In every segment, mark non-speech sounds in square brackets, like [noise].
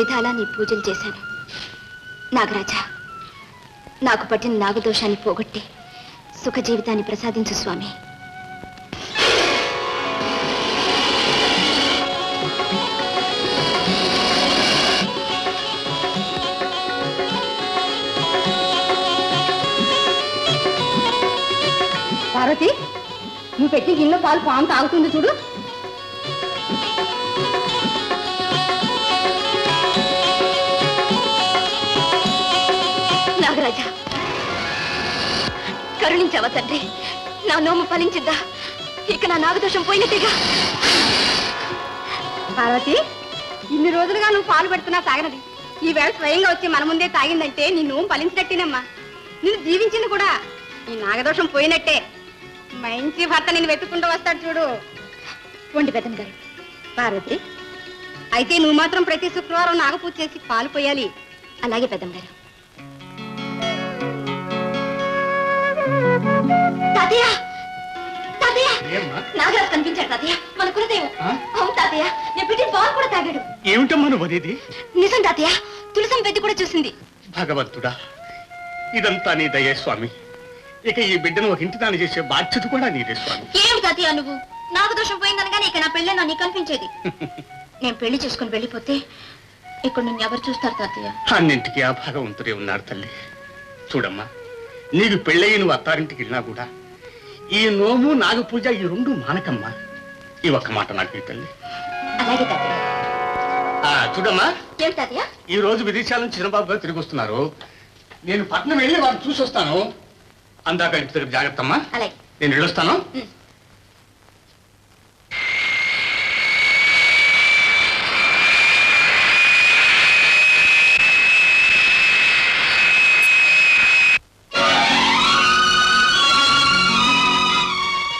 విధాలా నీ పూజలు చేశాను. నాగరాజా నాకు పట్టిన నాగదోషాన్ని పోగొట్టి సుఖ జీవితాన్ని ప్రసాదించు స్వామి. పార్వతి నువ్వు పెట్టి గిన్నె పాలు పాము తాగుతుంది చూడు. కరుణించావా తండ్రి? నా నోము ఫలించిందా? ఇక నా నాగదోషం పోయినట్టేగా? పార్వతి ఇన్ని రోజులుగా నువ్వు పాలు పెడుతున్నా తాగనది. ఈ వేళ స్వయంగా వచ్చి మన ముందే తాగిందంటే నీ నోము ఫలించినట్టేనమ్మా. నిన్ను జీవించింది కూడా ఈ నాగదోషం పోయినట్టే. మంచి భర్త నేను వెతుక్కుంటూ వస్తాడు చూడు. వండి పెద్దం గారు. పార్వతి అయితే నువ్వు మాత్రం ప్రతి శుక్రవారం నాగపూజ చేసి పాలు పోయాలి. అలాగే పెద్దం గారు. నాగరాజు కనిపించాడు తాతయ్య. మన కులదేవం? అవును తాతయ్య నేను పెట్టిన కూడా తాగాడు. ఏమిటమ్మా నువ్వు అనేది? నిజం తాతయ్య తులసం పెద్ద కూడా చూసింది. భగవంతుడా ఇదంతా నీ దయే స్వామి. ఇక ఈ బిడ్డను ఒక ఇంటి దాని చేసే బాధ్యత కూడా నీదే స్వామి. ఏం తాతయ్య నువ్వు? నాగదోషం పోయిందనగానే ఇక నా పెళ్ళేనో నీకు కనిపించేది. [laughs] నేను పెళ్ళి చేసుకుని వెళ్ళిపోతే ఇక్కడ నిన్ను ఎవరు చూస్తారు తాతయ్య? అన్నింటికి ఆ భగవంతుడే ఉన్నాడు తల్లి. చూడమ్మా నీకు పెళ్ళయి నువ్వు అత్తారింటికి వెళ్ళినా కూడా ఈ నోము నాగపూజ ఈ రెండు మానకమ్మా. ఈ ఒక్క మాట నాకు తల్లి. అలాగే తాతయ్య. ఆ చూడమ్మా. ఏం తాతయ్య? ఈ రోజు విదేశాల నుంచి చిన్నబాబు గారు తిరిగి వస్తున్నారు. నేను పట్నం వెళ్ళి వారిని చూసి వస్తాను అందాక ఇంటి దగ్గర జాగ్రత్త అమ్మా అలాగే. నేను వెళ్ళొస్తాను.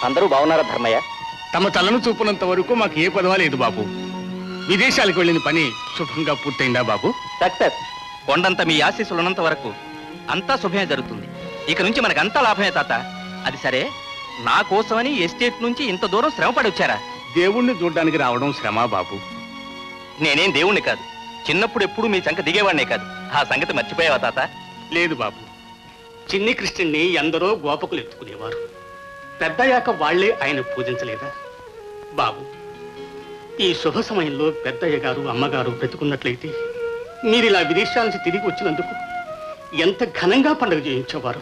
అందరూ బాగున్నారా ధర్మయ్య? తమ తలను చూపునంత వరకు మాకు ఏ పదవా లేదు బాబు. విదేశాలకు వెళ్ళిన పని శుభంగా పూర్తయిందా బాబు? సక్సెస్. కొండంత మీ ఆశీస్సులు ఉన్నంత వరకు అంతా శుభమే జరుగుతుంది. ఇక నుంచి మనకు అంతా లాభమే తాత. అది సరే. నా కోసమని ఎస్టేట్ నుంచి ఇంత దూరం శ్రమపడి వచ్చారా? దేవుణ్ణి చూడ్డానికి రావడం శ్రమ బాబు. నేనేం దేవుణ్ణి కాదు. చిన్నప్పుడు ఎప్పుడు మీ చంక దిగేవాడినే కాదు. ఆ సంగతి మర్చిపోయావా తాత? లేదు బాబు. చిన్ని కృష్ణుణ్ణి ఎందరో గోపకులు ఎత్తుకునేవారు. పెద్దయ్యాక వాళ్ళే ఆయన పూజించలేదా? బాబు ఈ శుభ సమయంలో పెద్దయ్య గారు అమ్మగారు బ్రతుకున్నట్లయితే మీరు ఇలా విదేశాల నుంచి తిరిగి వచ్చినందుకు ఎంత ఘనంగా పండుగ చేయించేవారు?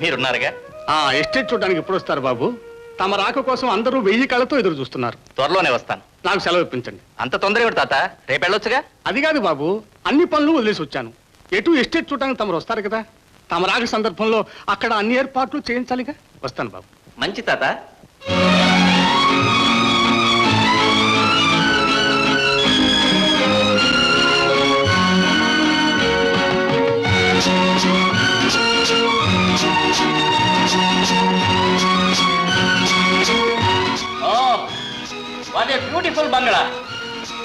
మీరున్నారుగా? ఆ ఎస్టేట్ చూడడానికి ఎప్పుడు వస్తారు బాబు? తమ రాక కోసం అందరూ వెయ్యి కళ్ళతో ఎదురు చూస్తున్నారు. త్వరలోనే వస్తాను. నాకు సెలవు ఇప్పించండి. అంత తొందర ఏమిటి తాత రేపు వెళ్ళొచ్చుగా? అది కాదు బాబు అన్ని పనులు వదిలేసి వచ్చాను. ఎటు ఎస్టేట్ చూడడానికి తమరు వస్తారు కదా? తమ రాక సందర్భంలో అక్కడ అన్ని ఏర్పాట్లు చేయించాలిగా? వస్తాను బాబు. మంచి తాత. What a beautiful bungalow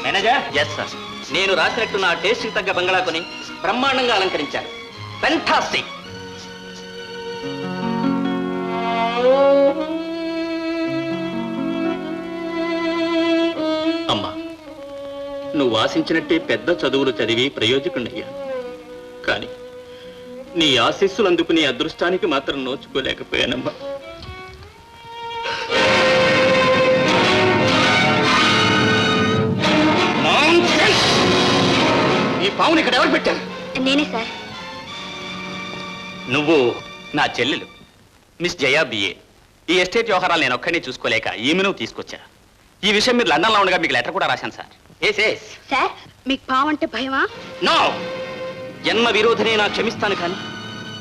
manager yes sir నేను రాసినట్టు నా టేస్ట్కి తగ్గ బంగ్లా కొని బ్రహ్మాండంగా అలంకరించాను. ఫెంటాస్టిక్ అమ్మా నువ్వు ఆశించినట్టే పెద్ద చదువులు చదివి ప్రయోజకుడయ్యాను కానీ నీ ఆశీస్సులు అందుకునే అదృష్టానికి మాత్రం నోచుకోలేకపోయానమ్మా! ఈ పావుని ఇక్కడ ఎవరు పెట్టారు? నేనే సార్. నువ్వు నా చెల్లెలు. Miss Jaya BA. ఈ ఎస్టేట్ వ్యవహారాలు నేను ఒక్కడిని చూసుకోలేక ఈమెను తీసుకొచ్చా. ఈ విషయం మీరు లండన్లో ఉండగా మీకు లెటర్ కూడా రాశాను సార్. మీకు పాము అంటే భయమా? నో జన్మ విరోధిని నా క్షమిస్తాను కానీ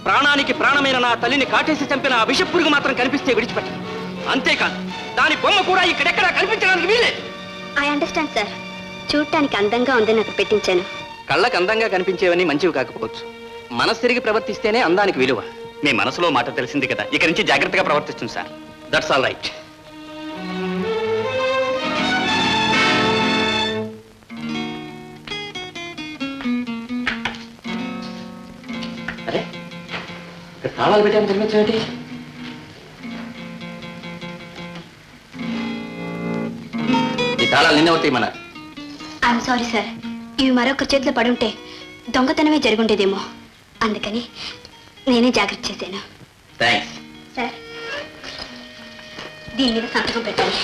ప్రాణానికి ప్రాణమైన నా తల్లిని కాటేసి చంపిన ఆ విషపురుగు మాత్రం కనిపిస్తే విడిచిపెట్టను. అంతేకాదు దాని బొమ్మ కూడా ఇక్కడెక్కడా కనిపించడానికి వీల్లేదు. I understand sir. చూడటానికి అందంగా ఉందని అక్కడ పెట్టించాను. కళ్ళకు అందంగా కనిపించేవన్నీ మంచివి కాకపోవచ్చు. మనసు తిరిగి ప్రవర్తిస్తేనే అందానికి విలువ. మీ మనసులో మాట తెలిసింది కదా. ఇక నుంచి జాగ్రత్తగా ప్రవర్తిస్తుంది సార్. దట్స్ ఆల్ రైట్ అరే ఇక్కడ తాళాలు పెట్టాను కనిపించేటి ఈ తాళాలు నిన్న అవుతాయి మన. ఐఎమ్ సారీ సార్ ఇవి మరొకరి చేతిలో పడుంటే దొంగతనమే జరుగుండేదేమో అందుకని నేనే జాగ్రత్త చేశాను. థ్యాంక్స్ సార్ దీని మీద సంతకం పెట్టాలి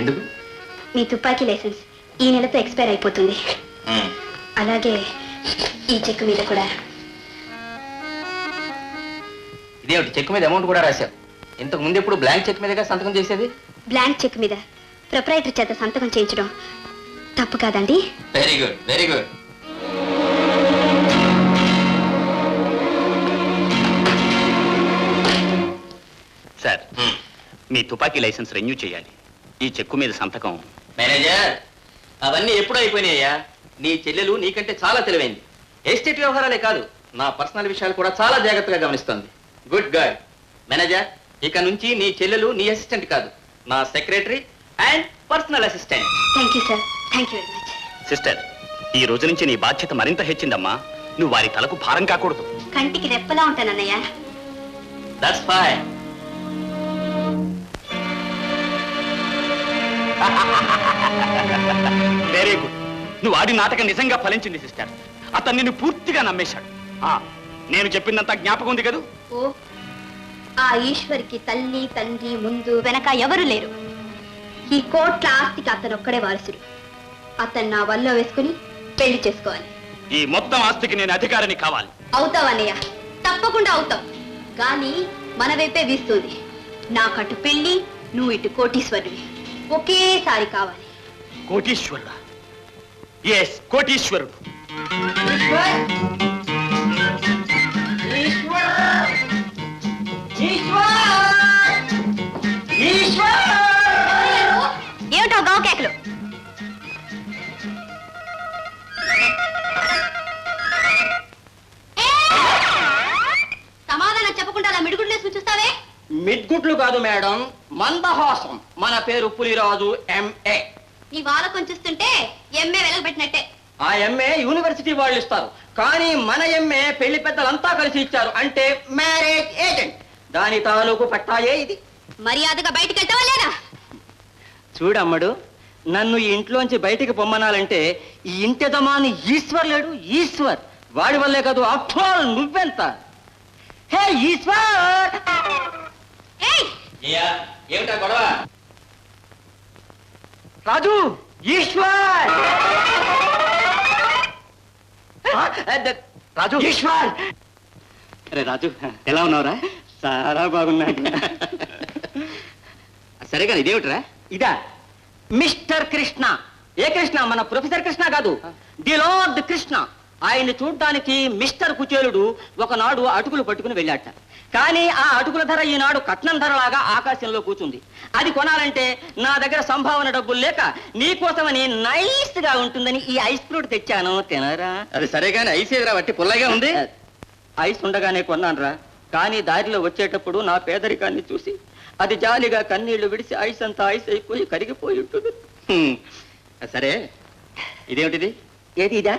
ఎందుకు? మీ తుపాకీ లైసెన్స్ ఈ నెలతో ఎక్స్పైర్ అయిపోతుంది. అలాగే ఈ చెక్ మీద కూడా. ఇదేమిటి చెక్ మీద అమౌంట్ కూడా రాశావు. ఇంతకు ముందు ఎప్పుడు బ్లాంక్ చెక్ మీదగా సంతకం చేసేది? బ్లాంక్ చెక్ మీద ప్రొపరైటర్ చేత సంతకం చేయించడం తప్పు కాదండి? వెరీ గుడ్ వెరీ గుడ్ మీ తుపాకీ లైసెన్స్ రెన్యూ చేయాలి. ఈ చెక్కు మీద సంతకం. మేనేజర్ అవన్నీ ఎప్పుడు అయిపోయినాయ్యా. నీ చెల్లెలు నీకంటే చాలా తెలివైంది. ఎస్టేట్ వ్యవహారాలే కాదు నా పర్సనల్ విషయాలు కూడా చాలా జాగ్రత్తగా గమనిస్తోంది. Good girl. మేనేజర్ ఇక నుంచి నీ చెల్లెలు నీ అసిస్టెంట్ కాదు నా secretary and personal assistant. Thank you sir thank you very much sister ఈ రోజు నుంచి నీ బాధ్యత మరింత హెచ్చిందమ్మా. నువ్వు వారి తలకు భారం కాకూడదు. కంటికి రెప్పలా ఉంటానన్నయ్య. దట్స్ ఫైన్ వెరీ గుడ్ నువ్వు ఆడి నాటకం నిజంగా ఫలించింది సిస్టర్ అతను నిన్ను పూర్తిగా నమ్మేశాడు. ఆ, నేను చెప్పిందంతా జ్ఞాపకం ఉంది కదూ? ఓ ఆ ఈశ్వరికి తల్లి తండ్రి ముందు వెనక ఎవరు లేరు. ఈ కోట్ల ఆస్తికి అతను ఒక్కడే వారసుడు. అతను నా వల్ల వేసుకుని పెళ్ళి చేసుకోవాలి. ఈ మొత్తం ఆస్తికి నేను అధికారిని కావాలి. అవుతావన్నయ్య తప్పకుండా అవుతావు. కానీ మన వైపే వీస్తుంది. నాకటు పెళ్ళి నువ్వు ఇటు కోటీశ్వరుడివి. ఒకేసారి కావాలి. కోటీశ్వరుడా? ఎస్ కోటీశ్వరుడు. ఏమిటో గావు కేకలు? సమాధానం చెప్పకుండా అలా మిడుగుడ్లే సూచిస్తావే? మిడ్గుడ్లు కాదు మేడం మందహాసం. మన పేరు పులిరాజు ఎంఏ నీ వాలకం చూస్తుంటే ఎంఏ వెలగబెట్టినట్టే ఆ ఎంఏ యూనివర్సిటీ వాళ్ళు ఇస్తారు. కానీ మన ఎంఏ పెళ్ళి పెద్దలంతా కలిసి ఇచ్చారు. అంటే మ్యారేజ్ ఏజెంట్ దాని తాలూకు పట్టాయే ఇది. మర్యాదగా బయటికి వెళ్తావా లేదా? చూడమ్మడు నన్ను ఈ ఇంట్లోంచి బయటికి పొమ్మనాలంటే ఈ ఇంటి యజమాని ఈశ్వర్ లేడు. ఈశ్వర్. వాడి వల్లే కాదు అఫ్టర్ నువ్వెంత? హే ఈశ్వర్! ఏయ్ ఏమిటా గొడవ? రాజు ఈశ్వర్! రాజు! ఈశ్వర్! అరే రాజు ఎలా ఉన్నావురా? చాలా బాగున్నా సరే కానీ ఇదేమిట్రా? ఇదా మిస్టర్ కృష్ణ. ఏ కృష్ణ? మన ప్రొఫెసర్ కృష్ణ కాదు. The lord Krishna. ఆయన్ని చూడ్డానికి మిస్టర్ కుచేలుడు ఒకనాడు అటుకులు పట్టుకుని వెళ్ళాట కానీ ఆ అటుకుల ధర ఈనాడు కట్నం ధరలాగా ఆకాశంలో కూర్చుంది అది కొనాలంటే నా దగ్గర సంభావన డబ్బులు లేక నీకోసమని నైస్గా ఉంటుందని ఈ ఐస్ ఫ్రూట్ తెచ్చాను తినరా? అది సరే కానీ ఐసేదిరా వట్టి పుల్లగా ఉంది. ఐస్ ఉండగానే కొన్నానురా. కానీ దారిలో వచ్చేటప్పుడు నా పేదరికాన్ని చూసి అది జాలిగా కన్నీళ్ళు విడిచి ఐస్ అంతా ఐస్ అయిపోయి కరిగిపోయి ఉంటుంది. సరే. ఇదేమిటిది? ఏది ఇదా?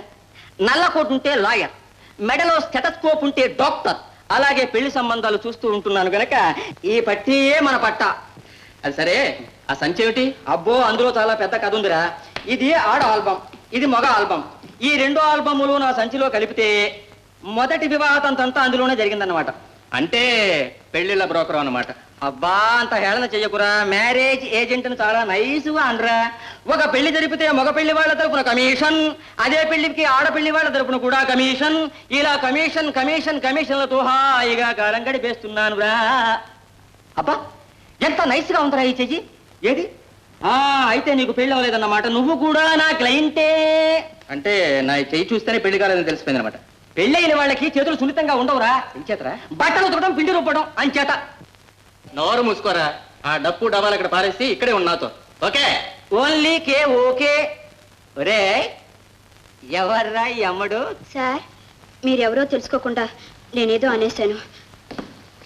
నల్లకోట్ ఉంటే లాయర్ మెడలో స్టెటస్కోప్ ఉంటే డాక్టర్. అలాగే పెళ్ళి సంబంధాలు చూస్తూ ఉంటున్నాను గనక ఈ పట్టియే మన పట్ట. అది సరే ఆ సంచి ఏమిటి? అబ్బో అందులో చాలా పెద్ద కథ ఉందిరా. ఇది ఆడ ఆల్బమ్ ఇది మగ ఆల్బమ్. ఈ రెండు ఆల్బములు నా సంచిలో కలిపితే మొదటి వివాహతంతా అందులోనే జరిగిందన్నమాట. అంటే పెళ్ళిళ్ళ బ్రోకర్ అన్నమాట. అబ్బా అంత హేళన చెయ్యకురా. మ్యారేజ్ ఏజెంట్ చాలా నైస్గా అనరా. ఒక పెళ్ళి జరిపితే మగ పెళ్ళి వాళ్ళ తరపున కమిషన్ అదే పెళ్ళికి ఆడపెళ్ళి వాళ్ళ తరపున కూడా కమిషన్. ఇలా కమిషన్ కమిషన్ కమిషన్లతో హాయిగా కాలం గడిపేస్తున్నాను రా అబ్బా ఎంత నైస్గా ఉందిరా ఈ చెయ్యి? ఏది? ఆ అయితే నీకు పెళ్ళి అవ్వలేదన్నమాట. నువ్వు కూడా నా క్లయింటే. అంటే నా చెయ్యి చూస్తేనే పెళ్ళి కాలేదని తెలిసిపోయింది అనమాట పెళ్ళైన వాళ్ళకి చేతులు సున్నితంగా ఉండవురా. చేతరా? బట్టలు ఉతకడం పిండి రూపడం అంచేత. నోరు మూసుకోరా. ఆ డప్పు డబ్బాలు ఇక్కడ పారేసి ఇక్కడే ఉన్నాతో ఓకే? Only K okay. ఒరే ఎవర్రా ఈ అమ్మడు? సార్ మీరెవరో తెలుసుకోకుండా నేనేదో అనేశాను.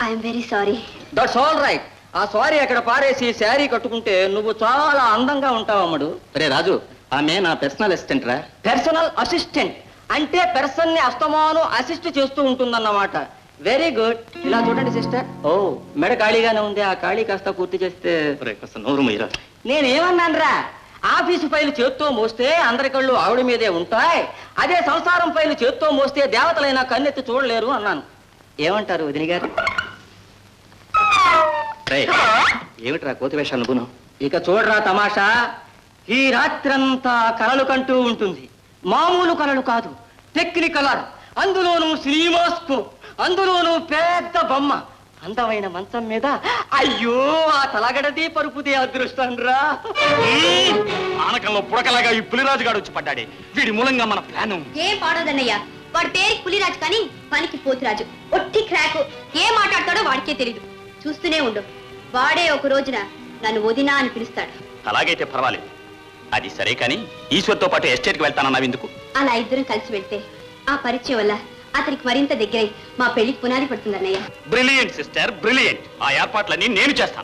I'm very sorry. That's all right ఆ సారీ అక్కడ పారేసి శారీ కట్టుకుంటే నువ్వు చాలా అందంగా ఉంటావు అమ్మడు. సరే రాజు ఆమె నా పర్సనల్ అసిస్టెంట్ రా. పర్సనల్ అసిస్టెంట్ అంటే పర్సన్ని అస్తమాను అసిస్ట్ చేస్తూ ఉంటుందన్నమాట. వెరీ గుడ్ ఇలా చూడండి సిస్టర్ ఓ మెడ ఖాళీగానే ఉంది. ఆ ఖాళీ కాస్త పూర్తి చేస్తే ఒరే, కాస్త నోరు మీరా. నేనేమన్నానురా ఆఫీసు ఫైలు చేత్తో మోస్తే అందరి కళ్ళు ఆవిడ మీదే ఉంటాయి. అదే సంసారం ఫైలు చేత్తో మోస్తే దేవతలైనా కన్నెత్తి చూడలేరు అన్నాను. ఏమంటారు వదిన గారు? ఏమిట్రా కోతి వేషాలు నువ్వును ఇక చూడరా తమాషా. ఈ రాత్రంతా కలలు కంటూ ఉంటుంది. మామూలు కలలు కాదు టెక్నికలర్ అందులోనూ సినిమాస్కు అందులోనూ పెద్ద బొమ్మ. అందమైన మంచం మీద అయ్యో ఆ తలగడది పరుపుదే అదృష్టం రా. ఆనకంలో పుడకలాగా ఈ పులిరాజు గాడు వచ్చి పడ్డాడే. వీడి మూలంగా మన ప్లాన్ ఏం పాడోదన్నయ్య వాడి పేరు పులిరాజు కానీ పనికి పోతురాజు. ఒట్టి క్రాకు. ఏం మాట్లాడతాడో వాడికే తెలీదు. చూస్తూనే ఉండు. వాడే ఒక రోజున నన్ను వదినా అని పిలుస్తాడు. అలాగైతే పర్వాలేదు. అది సరే కానీ ఈశ్వర్తో పాటు ఎస్టేట్కి వెళ్తానన్నావు ఎందుకు? అలా ఇద్దరం కలిసి వెళ్తే ఆ పరిచయం వల్ల అతనికి మరింత దగ్గరై మా పెళ్ళికి పునాది పడుతుందన్నయ్య బ్రిలియంట్ సిస్టర్ బ్రిలియంట్ ఆ ఏర్పాట్లన్నీ నేను చేస్తాను.